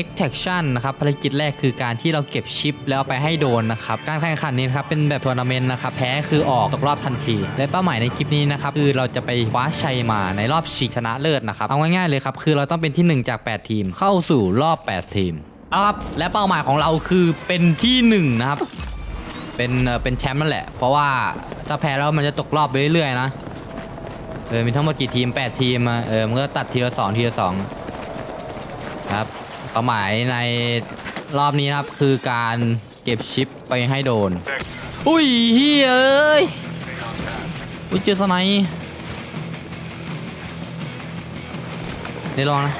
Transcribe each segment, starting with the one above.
extraction นะครับภารกิจแรกคือการที่เราเก็บชิปแล้วเอาไปให้โดนนะครับการแข่งขันนี้นะครับเป็นแบบทัวร์นาเมนต์นะครับแพ้คือออกตกรอบทันทีและเป้าหมายในคลิปนี้นะครับคือเราจะไปคว้าชัยมาในรอบชิงชนะเลิศนะครับเอาง่ายๆเลยครับคือเราต้องเป็นที่ 1 จาก 8 ทีม เข้าสู่รอบ 8 ทีมเอาครับและเป้าหมายของเราคือเป็นที่หนึ่งนะครับเป็นเอ่อเป็นแชมป์นั่นแหละ เพราะว่าถ้าแพ้แล้วมันจะตกรอบไปเรื่อยๆนะเออมีทั้งหมดกี่ทีม 8 ทีมอะเออมันก็ตัดทีละสองทีละสองครับ เป้าหมายในรอบนี้นะครับคือการเก็บชิปไปให้โดน อุ้ยเฮ้ยเอ้ยอุ้ยเจอสไนป์เดี๋ยวลองนะ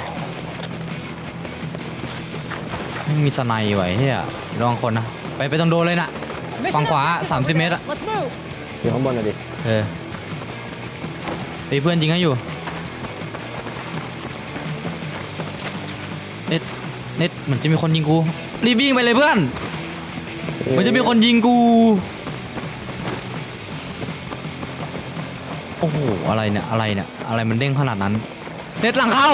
ไม่มีสไนป์ไว้เฮียลองคนนะ ไปไปตรงโดนเลยนะฝั่งขวา 30 เมตรอะ Let's move. อยู่ข้างบนน่ะดิเออตีเพื่อนยิงให้อยู่เน็ต เน็ตเหมือนจะมีคนยิงกูรีบวิ่งไปเลยเพื่อนเหมือนจะมีคนยิงกูโอ้โหอะไรเนี่ยอะไรเนี่ยอะไรมันเด้งขนาดนั้น เน็ตหลังเข้า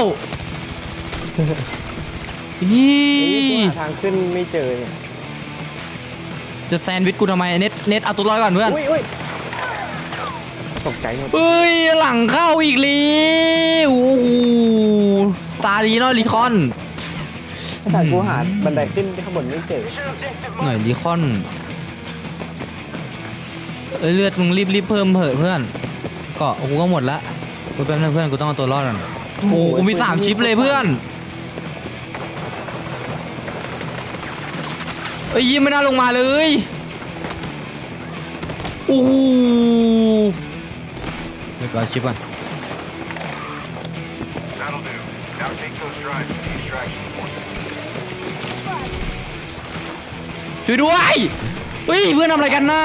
อีเฮ้ยกูหาทางขึ้นไม่เจอเนี่ยจะแซนด์วิชกูทำไมเน็ตเน็ตเอาตัวรอดก่อนเพื่อนอุ้ยอุ้ยตกใจหมดเฮ้ยหลังเข้าอีกแล้วโอ้โหซาดีเนาะลีคอน แต่กูหาบันไดขึ้นข้างบนไม่เจอหน่อยลีคอนเอ้ยเลือดมึงรีบรีบเพิ่มเถอะเพื่อนเกาะกูก็หมดละกูแป๊บนึงเพื่อนกูต้องเอาตัวรอดก่อนโอ้โหกูมีสามชิปเลยเพื่อนเอ้ยยิ้มไม่น่าลงมาเลยโอ้โหเดี๋ยวก่อนชิปก่อน That'll do. Now take those drives to the extraction point. ช่วยด้วยเฮ้ยเพื่อนทำอะไรกันน่ะ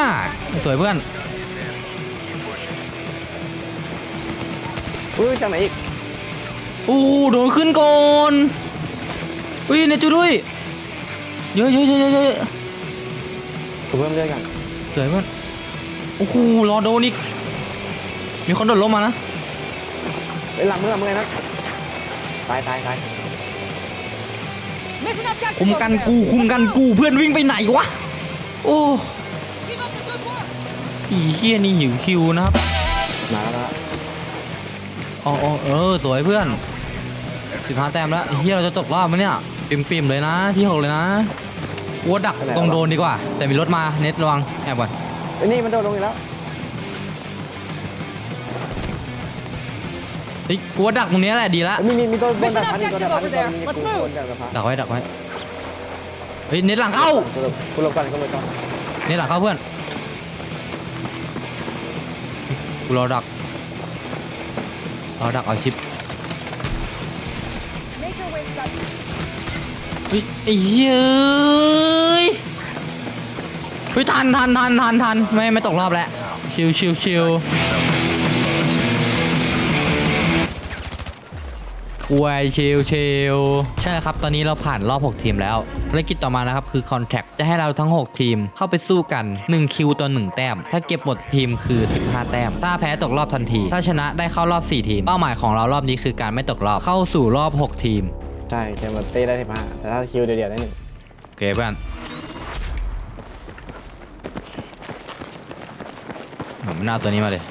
สวยเพื่อนอุ้ยจากไหนอีกโอ้โหโดนขึ้นก่อนอุ้ยเนี่ยจุด้วยเยอะเยอะเยอะเยอะเยอะกูเพิ่มเลือดกันสวยเพื่อนโอ้โหรอโดนอีกมีคนโดดลงมานะเอ้ยหลังมึงหลังมึงไงนะตายตายตาย Mission objective คุม over กัน there. กูคุมกันกูเพื่อนวิ่งไปไหนวะ โอ้ Keep up the good work. อีเฮียนี่หิวคิวนะครับมาแล้วมาแล้วอ๋ออ๋อเออสวยเพื่อนสิบห้าแต้มแล้วเฮียเราจะตกรอบมั้ยเนี่ยปิ่มปิมๆเลยนะที่หกเลยนะวัวดักตรงโดนดีกว่า แต่มีรถมาเน็ตระวังแอบก่อนเอ้ยนี่มันโดดลงอีกแล้ว เฮ้ยกูว่าดักตรงเนี้ยแหละดีละเอ้ยมีมีมีตัวบน Mission ดาดฟ้ามีตัวดาดฟ้า objective มี over ตัว there. มี Let's กู move. บนดาดฟ้าดักไว้ดักไว้เฮ้ยเน็ตหลังเข้ากูหลบกูหลบก่อนกูหลบก่อนเน็ตหลังเข้าเพื่อนกูรอดักรอดักเอาชิป Make your way, son. เฮ้ยไอ้เหี้ยเอ้ยเฮ้ยทันทันทันทันทันไม่ไม่ตกรอบแล้วชิวชิวชิว ควยชิวชิวใช่แล้วครับ ตอนนี้เราผ่านรอบ 6 ทีมแล้วภารกิจต่อมานะครับคือ Contract จะให้เราทั้ง 6 ทีมเข้าไปสู้กัน 1 คิวต่อ1แต้ม ถ้าเก็บหมดทีมคือ 15 แต้ม ถ้าแพ้ตกรอบทันที ถ้าชนะได้เข้ารอบ 4 ทีม เป้าหมายของเรารอบนี้คือการไม่ตกรอบเข้าสู่รอบ 6 ทีมใช่เต็มหมดเต้ได้สิบห้าแต่ถ้าคิวเดียวๆได้หนึ่งโอเคเพื่อนผมไม่น่าเอาตัวนี้มาเลย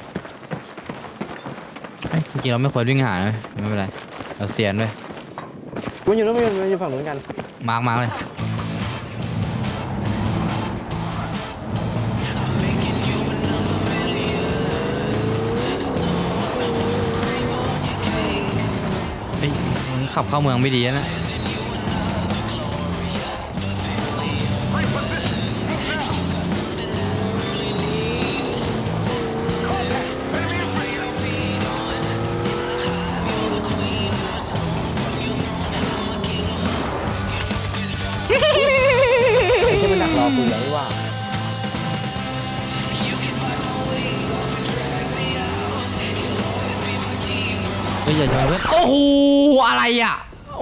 เอ้ยจริงๆเราไม่ควรวิ่งหานะไม่เป็นไร เราเสียนด้วยมันอยู่นู้นมันอยู่มันอยู่ฝั่งนู้นกันมาร์กมาร์กเลยเฮ้ยขับเข้าเมืองไม่ดีแล้วนะ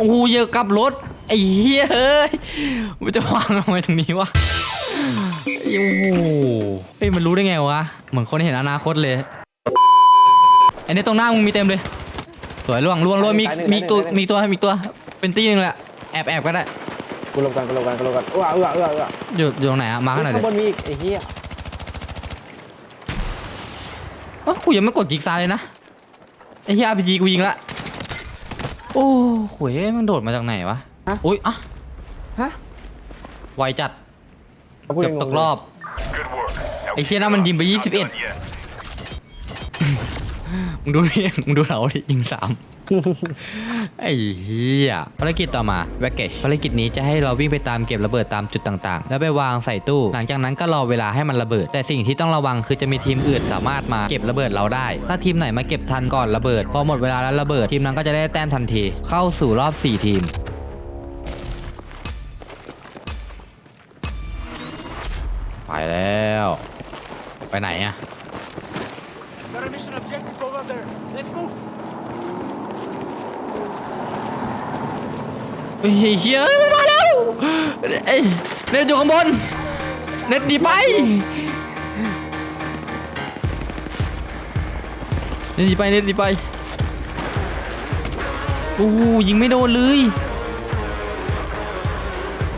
อ้โหเยอะกับรถไอ้เหี้ยเฮ้ยมันจะวางเอาไว้ตรงนี้วะโอ้โหเฮ้ยมันรู้ได้ไงวะเหมือนคนเห็นอนาคตเลยไอ้เนี่ยตรงหน้ามึงมีเต็มเลย สวยล่วงล่วงล่วงมีมีตัวมีตัวมีตัวเป็นตีหนึงแหละแอบแอบก็ได้กูหลบกันกูหลบกันกูหลบกันเอื้อเอื้อเอื้อเอื้ออยู่อยู่ตรงไหนอะมาขนาดข้านี้งบนมีอีกไอ้เหี้ยเอ้ากูยังไม่กดจิกซาเลยนะไอ้เหี้ยอาร์พีจีกูยิงละ โอ้โหยมันโดดมาจากไหนวะอุ้ยอะฮะไวจัดเอาพูดเกือบงงตกรอบ Good work. Now ไอ้เหี้ยนั่นมันยิงไป not 21 done yet. มึงดูนี่มึงดูเราดิยิงสาม ไอ้เหี้ยภารกิจต่อมา w ว c เก e ภารกิจนี้จะให้เราวิ่งไปตามเก็บระเบิดตามจุดต่างๆ แล้วไปวางใส่ตู้ หลังจากนั้นก็รอเวลาให้มันระเบิด แต่สิ่งที่ต้องระวังคือจะมีทีมอื่นสามารถมาเก็บระเบิดเราได้ ถ้าทีมไหนมาเก็บทันก่อนระเบิดพอหมดเวลาแล้วระเบิดทีมนั้นก็จะได้แต้มทันที เข้าสู่รอบ 4 ทีมไปแล้ว ไปไหนอะ เฮ้ยเฮ้ยมันมาแล้วเอ้ยเน็ตอยู่ข้างบน เน็ตดีไป เน็ตดีไป เน็ตดีไป โอ้ยิงไม่โดนเลย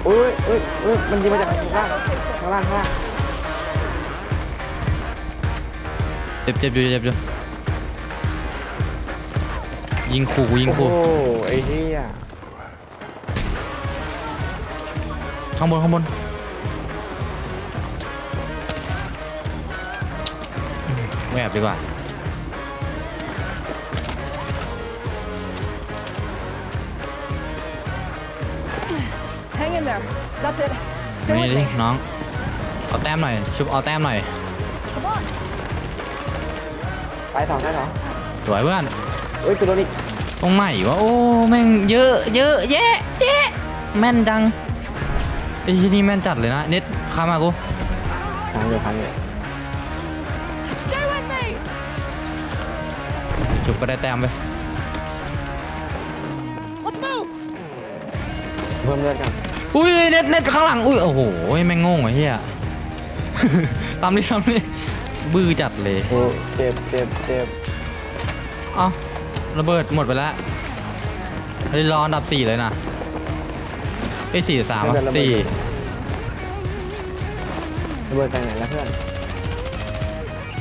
โอ้ยเอ้ยเอ้ยมันยิงมาจากข้างล่างข้างล่างข้างล่างเจ็บเจ็บอยู่เจ็บอยู่ยิงขู่ยิงโอ้ขู่ไอ้เหี้ย ข้างบนข้างบนแอบดีกว่า Hang in there. That's it. นี่ดิน้องเอาแต้มหน่อยชุบเอาแต้มหน่อย Come on. ตายสองตายสองสวยเพื่อนเอ้ยกูโดนอีกตรงไหนวะโอ้แม่งเยอะเยอะแยะแยะแม่นจัง ไอ้ที่นี่แม่นจัดเลยนะ เน็ตข้ามมากูทางอยู่ทางอยู่ Stay with me. ชุบก็ได้แต้มไป Let's move. เพิ่มเลือดกันอุ้ยเน็ตเน็ตข้างหลังอุ้ยโอ้โหแม่งงงไอ้เหี้ยทำดิทำดิบื้อจัดเลยโอ้เจ็บเจ็บเจ็บเอ้าระเบิดหมดไปแล้วเฮ้ยรออันดับสี่เลยนะ ไอ้ยสี่หรือสามอะสี่ระเบิดไปไหนแล้วเพื่อน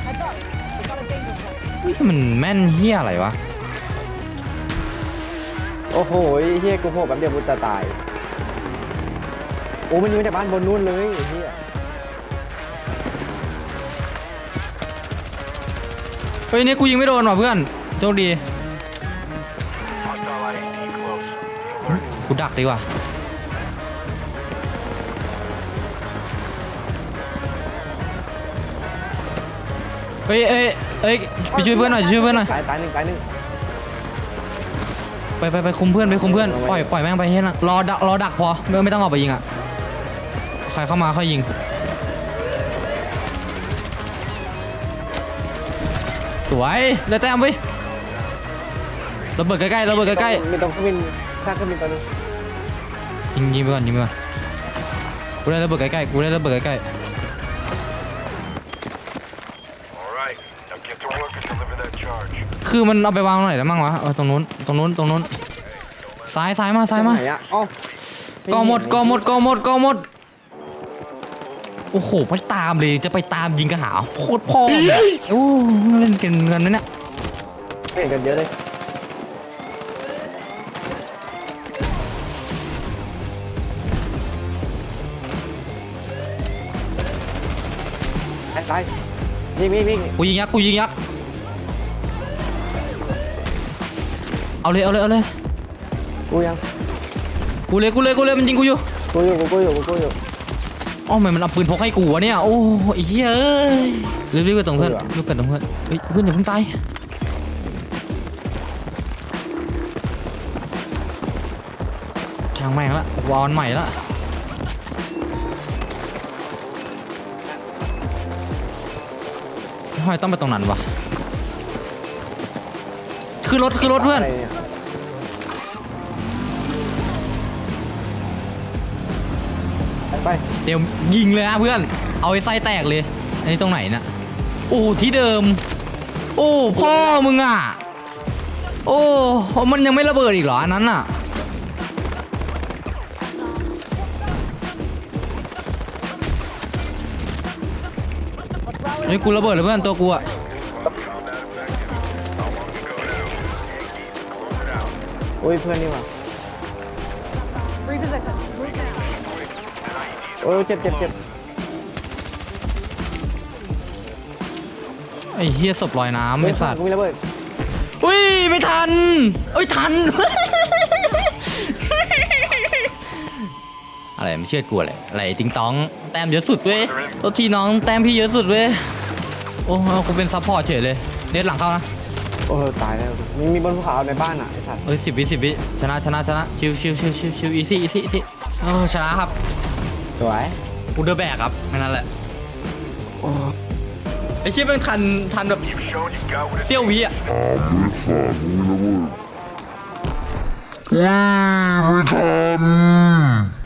Heads up. We got a danger point. อุ๊ยมันแม่นเฮียอะไรวะ โอ้โหไอ้เฮียกูโผล่แป๊บเดียวกูจะตาย โอ้มันยิงมาจากบ้านบนนู่นเลยไอ้เฮียเฮ้ยเนี่ยกูยิงไม่โดนว่ะเพื่อนโชคดี Hostile IED close. กูดักดีกว่า เฮ้ยเอ้ยเอ้ยไปช่วยเพื่อนหน่อยช่วยเพื่อนหน่อยตายตายหนึ่งตายหนึ่งไปไปไปคุมเพื่อนไปคุมเพื่อนปล่อยปล่อยแม่งไปเฮ้ยนะรอดักรอดักพอไม่ไม่ต้องออกไปยิงอะใครเข้ามาค่อยยิงสวยเลยแต้มไว้ยระเบิดใกล้ๆระเบิดใกล้ๆมีตรงเครื่องบินข้างเครื่องบินตัวนึงยิงยิงไปก่อนยิงไปก่อนกูได้ระเบิดใกล้ๆกูได้ระเบิดใกล้ All คือมันเอาไปวางตรงไหนแล้วมั่งวะเออตรงนู้นตรงนู้นตรงนู้นซ้ายซ้ายมาซ้ายมา ไหนอะอ๋อก็หมดก็หมดก็หมดก็หมด โอ้โหไปตามเลยจะไปตามยิงกระหาโคตรพ่อโอ้เล่นกันกันไหมเนี่ยไม่เห็นกันเยอะเลยตายตายวิ่งวิ่งวิ่งกูยิงยักษ์กูยิงยักษ์ เอาเลยเอาเลยเอาเลยกูยังกูเลยกูเลยกูเลยมันยิงกูอยู่กูอยู่กูกูอยู่กูกูอยู่อ๋อทำไมมันเอาปืนพกให้กูวะเนี่ยโอ้ไอ้เหี้ยเอ้ยรีบๆไปตรงเพื่อนรีบไปตรงเพื่อนเฮ้ยเพื่อนอย่าเพิ่งตายช่างแม่งละวอนใหม่ละทำไมต้องไปตรงนั้นวะ ขึ้นรถขึ้นรถเพื่อน ไปเดี๋ยวยิงเลยนะเพื่อน เอาไอ้ไส้แตกเลย อันนี้ตรงไหนนะโอ้ที่เดิม โอ้พ่อมึงอะ โอ้มันยังไม่ระเบิดอีกเหรออันนั้นอะนี่กูระเบิดเลยเพื่อนตัวกูอะ อ้ยเพื่อนนี่ว่ะ Reposition. Move now. โอ้ยเจ็บเจ็บเจ็บไอ้เฮียศพลอยน้ำเฮ้ไม่ยสัตว์กูมีระเบิดอุ้ยไม่ทันเอ้ยทัน อะไรไม่เชื่อกูอะไรอะไรติงตองแต้มเยอะสุดเว้ยตัวทีน้องแต้มพี่เยอะสุดเว้ยโอ้เอากูเป็นซัพพอร์ตเฉยเลยเน็ตหลังเข้านะ โอ้ยตายแล้วมีมีบนภูเขาในบ้านอะไอ้สัตว์เอ้ยสิบวิสิบวิชนะชนะชนะชิวชิวชิวชิวชิวอีซี่อีซี่อีซี่โอ้ชนะครับสวยกูเดอร์แบกครับแค่นั้นแหละไอ้เชี่ยเป็นทันทันแบบ You've shown you've got what it เซี่ย ววิอะ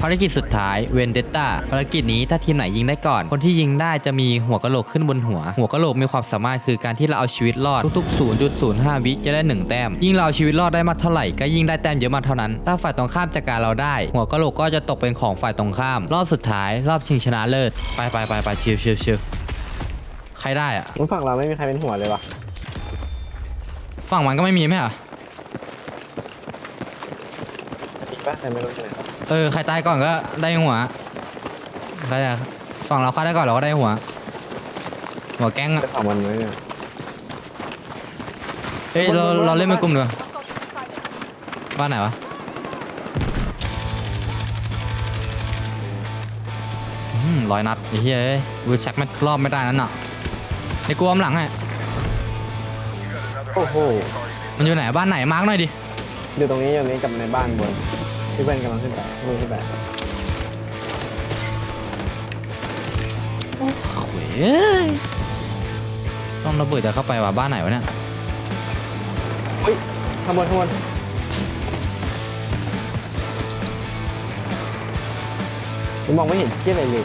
ภารกิจสุดท้ายเวนเดต้าภารกิจนี้ถ้าทีมไหนยิงได้ก่อน คนที่ยิงได้จะมีหัวกะโหลกขึ้นบนหัว หัวกะโหลกมีความสามารถคือการที่เราเอาชีวิตรอดทุกๆ 0.05 วิจะได้ 1 แต้ม ยิ่งเราเอาชีวิตรอดได้มากเท่าไหร่ก็ยิ่งได้แต้มเยอะมากเท่านั้น ถ้าฝ่ายตรงข้ามจัดการเราได้ หัวกะโหลกก็จะตกเป็นของฝ่ายตรงข้าม รอบสุดท้ายรอบชิงชนะเลิศไปไปไปไปชิวชิวชิวใครได้อะมึงฝั่งเราไม่มีใครเป็นหัวเลยว่ะฝั่งมันก็ไม่มีไหมอะ อีก ปะแต่ไม่รู้ที่ไหนเออใครตายก่อนก็ได้หัวใครอะฝั่งเราฆ่าได้ก่อนเราก็ได้หัว หัวแก๊งอะจะสองวันไหมเนี่ยเอ้ยเราเราเล่นเป็นกลุ่มดีกว่า Hostile inside. บ้านไหนวะอืมร้อยนัดไอ้เหี้ยเอ้ยกูแช็คแมทรอบไม่ได้นั่นน่ะในกลัวมหลังให้โอ้โหมันอยู่ไหนบ้านไหนมาร์กหน่อยดิอยู่ตรงนี้อยู่ตรงนี้กับในบ้านบน ที่เพื่อนกำลังขึ้นไปมือขึ้นไปโอ้ยเอ้ยต้องระเบิดจะเข้าไปว่ะบ้านไหนวะเนี่ย เฮ้ยขบวนขบวนผมมองไม่เห็นเที่ยอะไรเลย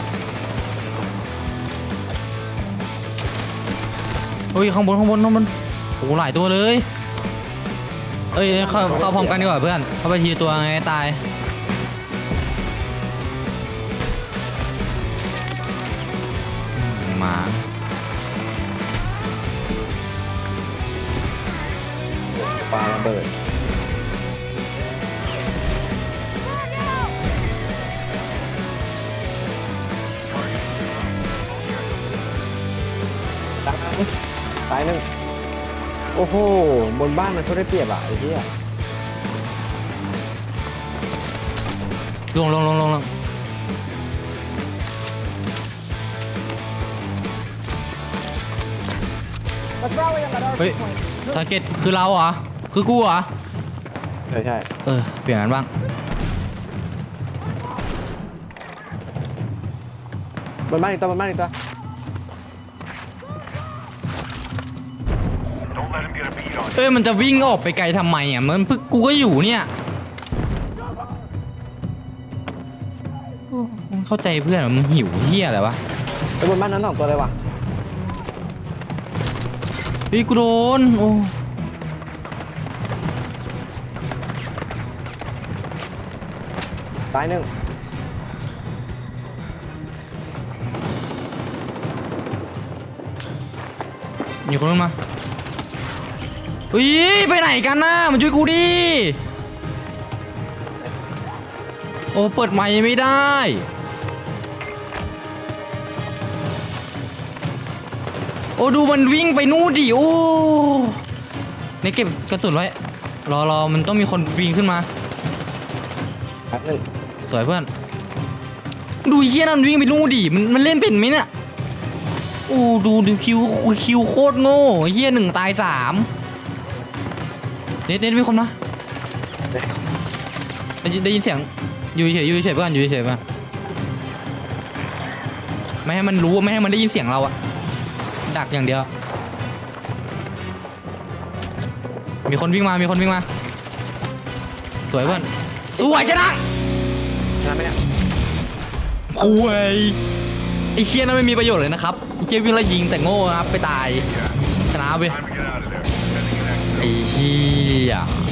เฮ้ยข้างบนข้างบนข้างบนโอ้โหหลายตัวเลย เอ้ยเข้าเข้าพร้อมกันดีกว่าเพื่อน เข้าไปทีตัวไงตาย มา ปลาระเบิดตายตายหนึ่ง โอ้โห บนบ้านมันเขาได้เปรียบอะไอ้เหี้ยลงลงลงลงลง Let's rally on that เฮ้ย arc point. ทาร์เก็ตคือเราเหรอ คือกูเหรอ ใช่ใช่เออ เปลี่ยนกันบ้าง บนบ้านอีกตัวบนบ้านอีกตัว เอ้ยมันจะวิ่งออกไปไกลทำไมอะมันเพิ่งกูก็อยู่เนี่ยโอ้มึงเข้าใจเพื่อนเหรอมึงหิวเฮียอะไรวะไอ้บนบ้านนั้นสองตัวเลยว่ะเฮ้ยกูโดนโอ้ตายหนึ่งมีคนลงมา เฮ้ยไปไหนกันนะมาช่วยกูดิโอ้เปิดไมค์ไม่ได้โอ้ดูมันวิ่งไปนู่นดิโอ้ในเก็บกระสุนไว้รอรอมันต้องมีคนวิ่งขึ้นมาตายหนึ่งสวยเพื่อนดูเชี่ยนั่นวิ่งไปนู่นดิมันมันเล่นเป็นไหมเนี่ยโอ้ดูดูคิวคิวโคตรโง่เฮียหนึ่งตายสาม เน็ตเน็ตมีคนนะได้ยินได้ยินเสียงอยู่เฉยอยู่เฉยเพื่อนอยู่เฉยเพื่อนไม่ให้มันรู้ไม่ให้มันได้ยินเสียงเราอะดักอย่างเดียว มีคนวิ่งมา มีคนวิ่งมา สวยเพื่อนสวยชนะชนะไหมเนี่ยคุยไอ้เคียนั้นไม่มีประโยชน์เลยนะครับไอ้เคียวิ่งไล่ยิงแต่โง่ครับไปตายชนะไป Time to get